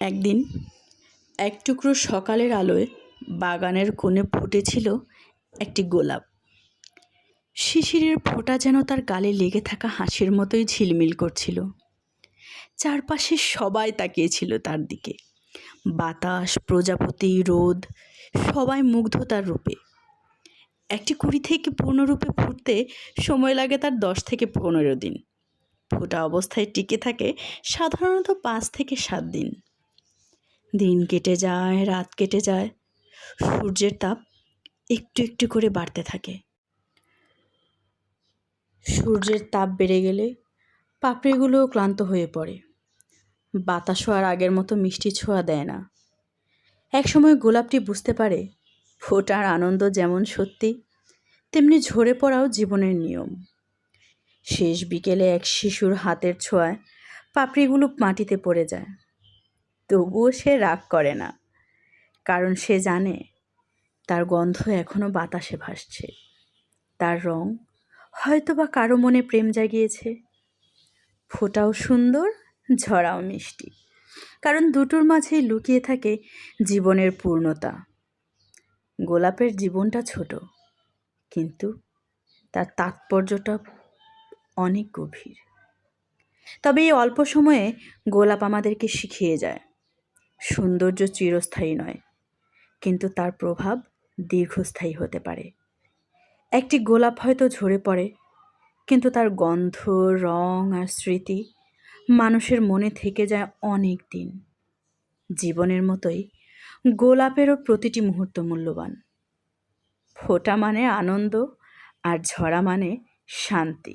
একদিন এক টুকরো সকালের আলোয় বাগানের কোণে ফুটেছিল একটি গোলাপ। শিশিরের ফোঁটা যেন তার গালে লেগে থাকা হাসির মতোই ঝিলমিল করছিল। চারপাশে সবাই তাকিয়েছিল তার দিকে। বাতাস, প্রজাপতি, রোদ, সবাই মুগ্ধ তার রূপে। একটি কুড়ি থেকে পূর্ণরূপে ফুটতে সময় লাগে তার দশ থেকে পনেরো দিন। ফোটা অবস্থায় টিকে থাকে সাধারণত পাঁচ থেকে সাত দিন। দিন কেটে যায়, রাত কেটে যায়। সূর্যের তাপ একটু একটু করে বাড়তে থাকে। সূর্যের তাপ বেড়ে গেলে পাপড়িগুলোও ক্লান্ত হয়ে পড়ে। বাতাসও আর আগের মতো মিষ্টি ছোঁয়া দেয় না। একসময় গোলাপটি বুঝতে পারে, ফোটার আনন্দ যেমন সত্যি, তেমনি ঝরে পড়াও জীবনের নিয়ম। শেষ বিকেলে এক শিশুর হাতের ছোঁয়ায় পাপড়িগুলো মাটিতে পড়ে যায়। তবুও সে রাগ করে না। কারণ সে জানে তার গন্ধ এখনও বাতাসে ভাসছে। তার রং হয়তো বা কারও মনে প্রেম জাগিয়েছে। ফোটাও সুন্দর, ঝরাও মিষ্টি। কারণ দুটোর মাঝেই লুকিয়ে থাকে জীবনের পূর্ণতা। গোলাপের জীবনটা ছোট, কিন্তু তার তাৎপর্যটা অনেক গভীর। তবে এই অল্প সময়ে গোলাপ আমাদেরকে শিখিয়ে যায়। সৌন্দর্য চিরস্থায়ী নয়, কিন্তু তার প্রভাব দীর্ঘস্থায়ী হতে পারে। একটি গোলাপ হয়তো ঝরে পড়ে, কিন্তু তার গন্ধ, রং আর স্মৃতি মানুষের মনে থেকে যায় অনেক দিন। জীবনের মতোই গোলাপেরও প্রতিটি মুহূর্ত মূল্যবান। ফোটা মানে আনন্দ আর ঝরা মানে শান্তি।